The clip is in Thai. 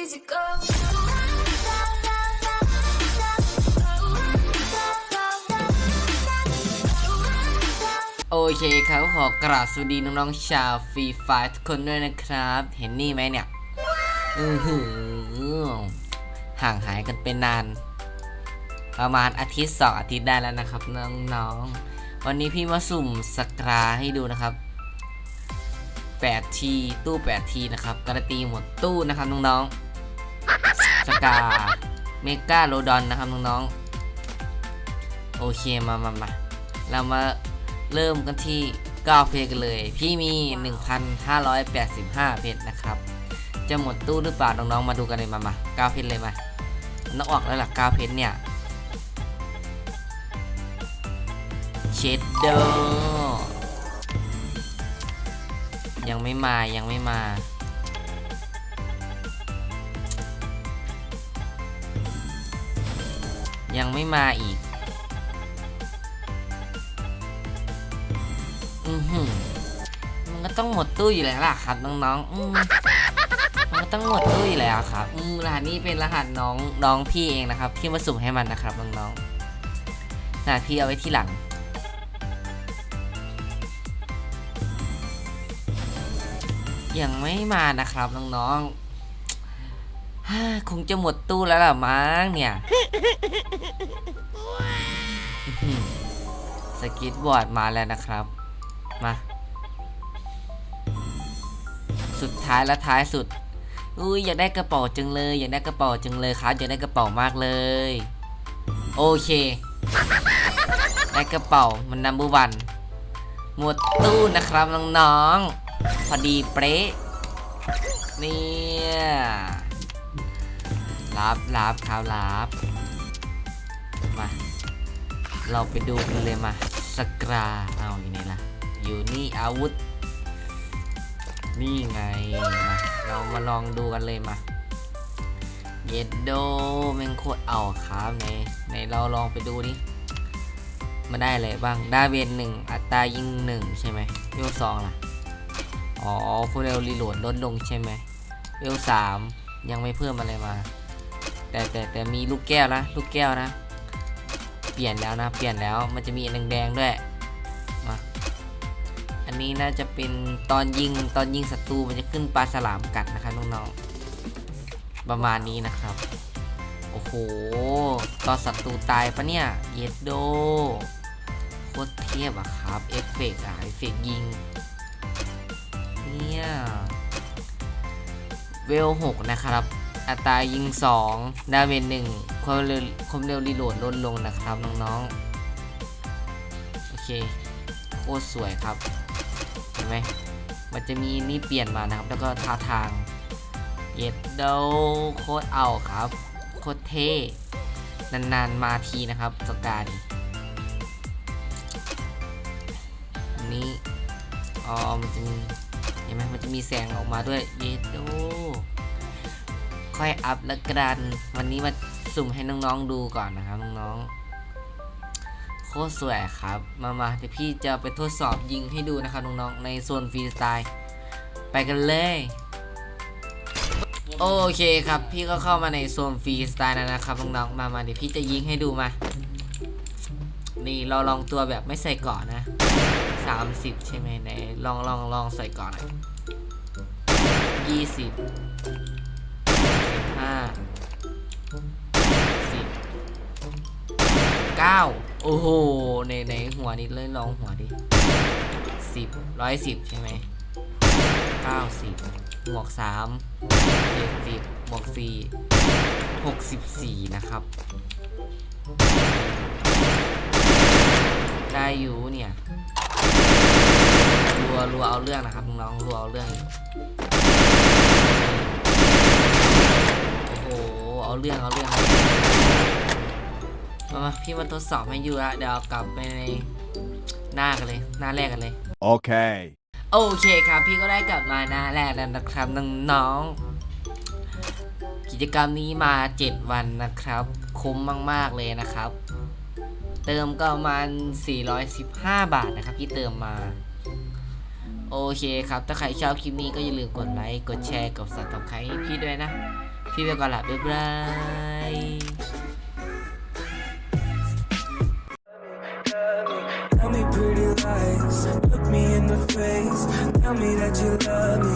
easy go. โอเคครับขอกราบสวัสดีน้องๆชาวฟรีไฟทุกคนด้วยนะครับ เห็นนี่ไหมเนี่ย อือหือห่างหายกันเป็นนาน ประมาณอาทิตย์สองอาทิตย์ได้แล้วนะครับ น้องๆ วันนี้พี่มาสุ่มสกราให้ดูนะครับ8ทีตู้8ทีนะครับการันตีหมดตู้นะครับน้องๆ สกาเมกาโลดอนนะครับน้องๆ โอเคมามามาเรามาเริ่มกันที่9เพจกันเลย พี่มี 1,585 เพจนะครับ จะหมดตู้หรือเปล่าน้องๆมาดูกันเลยมามา9เพจเลยมาน้องออกแล้วล่ะ9เพจเนี่ยเชดโดยังไม่มายังไม่มา ยังไม่มาอีก อือหือมันก็ต้องหมดตู้อยู่แล้วล่ะครับน้องๆอืมมันก็ต้องหมดตู้อยู่แล้วครับอืมรหัสนี้เป็นรหัสน้องน้องพี่เองนะครับที่มาสุ่มให้มันนะครับน้องๆรหัสพี่เอาไว้ที่หลังยังไม่มานะครับน้องๆ ฮ่าคงจะหมดตู้แล้วล่ะมั้งเนี่ยสกิทบอร์ดมาแล้วนะครับ มา สุดท้ายและท้ายสุด อุ้ยอยากได้กระเป๋าจังเลย อยากได้กระเป๋าจังเลยครับอยากได้กระเป๋ามากเลย โอเคได้กระเป๋ามันนัมเบอร์วันหมดตู้นะครับน้องๆพอดีเป๊ะเนี่ย รับรับครับรับมา เราไปดูกันเลยมาสกราเอาอยู่นี่ล่ะอยู่นี่อาวุธ นี่ไงมาเรามาลองดูกันเลยมาเยดโดแมงโคตรเอาครับในในเราลองไปดูดิมาได้อะไรบ้างได้เวนหนึ่งอัตรายิงหนึ่งใช่ไหมเวลสองล่ะอ๋อคูเรลรีโหลดลดลงใช่ไหมเวลสามยังไม่เพิ่มอะไรมา แต่แต่แต่มีลูกแก้วนะลูกแก้วนะ เปลี่ยนแล้วนะเปลี่ยนแล้วมันจะมีแดงๆด้วยมาอันนี้น่าจะเป็นตอนยิงตอนยิงศัตรูมันจะขึ้นปลาฉลามกัดนะครับน้องๆประมาณนี้นะครับโอ้โหตอนศัตรูตายปะเนี่ยเยดโดโคตรเทียบอะครับเอฟเฟกต์อะเอฟเฟกต์ยิงเนี่ยเวลหกนะครับ อัตรายิง 2 ดาเมจ1ความเร็วความเร็วรีโหลดลดลงนะครับน้องๆ โอเค โคตรสวยครับ เห็นไหม มันจะมีนี่เปลี่ยนมานะครับ แล้วก็ท่าทางเย็ดโดโคตรเอาครับ โคตรเท่ นานๆมาทีนะครับสกานี่อันนี้อ๋อมันจะมีเห็นไหมมันจะมีแสงออกมาด้วยเย็ดโด ค่อยอัพแล้วกัน วันนี้มาสุ่มให้น้องๆดูก่อนนะครับน้องๆโคตรสวยครับ มามาเดี๋ยวพี่จะไปทดสอบยิงให้ดูนะครับน้องๆในโซนฟรีสไตล์ไปกันเลย โอเคครับ พี่ก็เข้ามาในโซนฟรีสไตล์แล้วนะครับน้องๆมามาเดี๋ยวพี่จะยิงให้ดูมานี่เราลองตัวแบบไม่ใส่กาะนนะ 30 ใช่ไหมไหนลองลองลองใส่กาะหน่อยยี่สิบ ห้าสิบเก้าโอ้โหในในหัวนี้เลยลองหัวดิสิบร้อยสิบใช่ไหมเก้าสิบหมวกสามเจ็ดสิบหมวกสี่หกสิบสี่นะครับ ได้อยู่เนี่ยรัวรัวเอาเรื่องนะครับน้องรัวเอาเรื่องอยู่ โอ้โห เอาเรื่องเอาเรื่องเอาเรื่องมามาพี่มาทดสอบให้อยู่ละเดี๋ยวเอากลับไปในหน้ากันเลย หน้าแรกกันเลย Okay. โอเคครับ พี่ก็ได้กลับมาหน้าแรกแล้วนะครับน้องๆกิจกรรมนี้มา 7 วันนะครับ คุ้มมาก ๆ เลยนะครับ เติมก็ประมาณ415 บาทนะครับ ที่เติมมาโอเคครับ ถ้าใครชอบคลิปนี้ก็อย่าลืมกดไลค์ กดแชร์ กด subscribe ให้พี่ด้วยนะ พี่ ลิปไปก่อนละบ๊ายบาย Tell me pretty lies, look me in the face. Tell me that you love me,